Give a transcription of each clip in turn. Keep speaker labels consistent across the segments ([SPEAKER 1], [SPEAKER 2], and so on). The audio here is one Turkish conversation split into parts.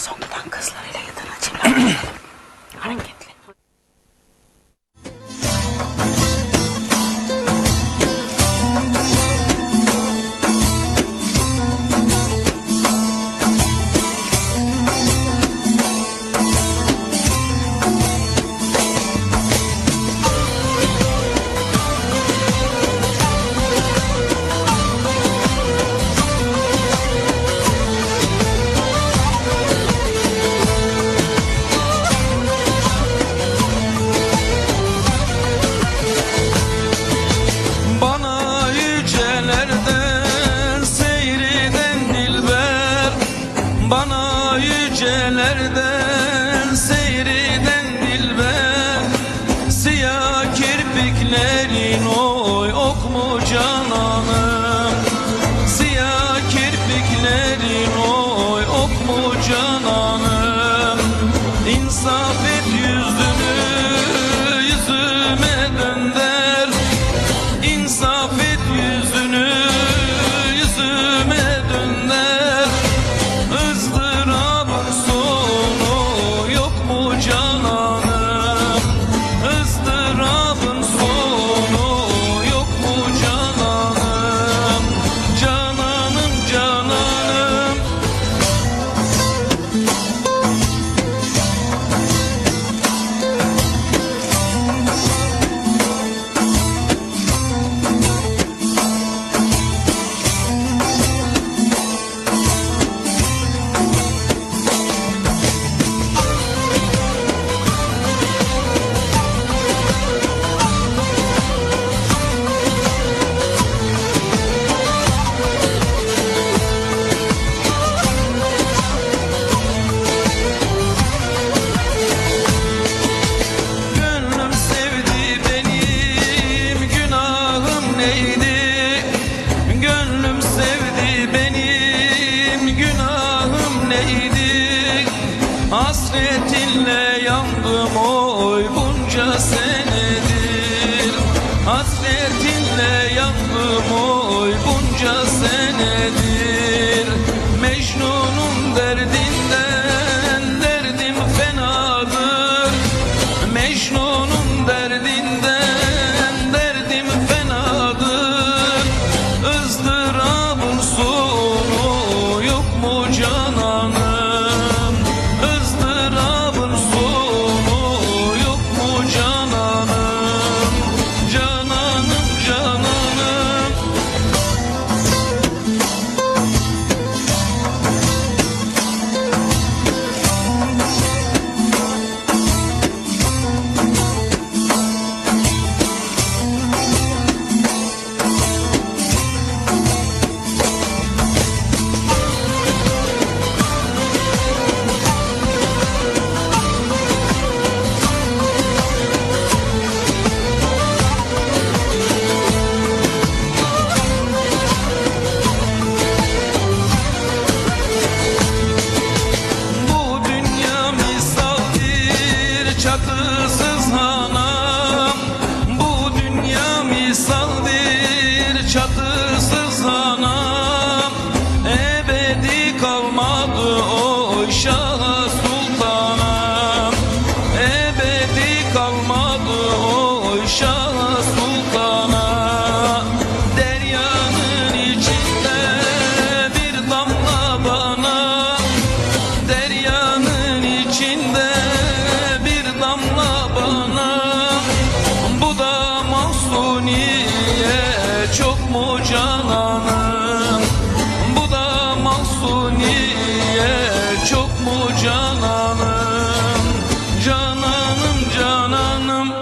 [SPEAKER 1] Zonguldak'tan kızlarıyla yatan açımlar.
[SPEAKER 2] Bana yücelerden seyreden dilber Siyah kirpiklerin oy ok mu cananım Siyah kirpiklerin oy ok mu cananım İnsaf Sevdi benim günahım neydi? Hasretinle yandım oy bunca senedir Hasretinle bana. Bu da mahsuniye çok mu cananım? Bu da mahsuniye çok mu cananım? Cananım cananım.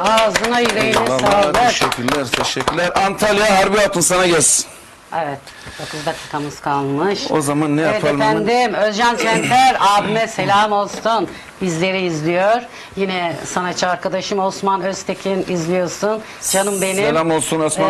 [SPEAKER 1] Ağzına yüreğine sağlık.
[SPEAKER 2] teşekkürler teşekkürler. Antalya Harbi Hatun sana gelsin
[SPEAKER 1] Evet. 9 dakikamız kalmış.
[SPEAKER 2] O zaman ne
[SPEAKER 1] evet
[SPEAKER 2] yapalım
[SPEAKER 1] efendim Özcan Çenter abime selam olsun. Bizleri izliyor. Yine sanatçı arkadaşım Osman Öztekin izliyorsun. Canım benim.
[SPEAKER 2] Selam olsun Osman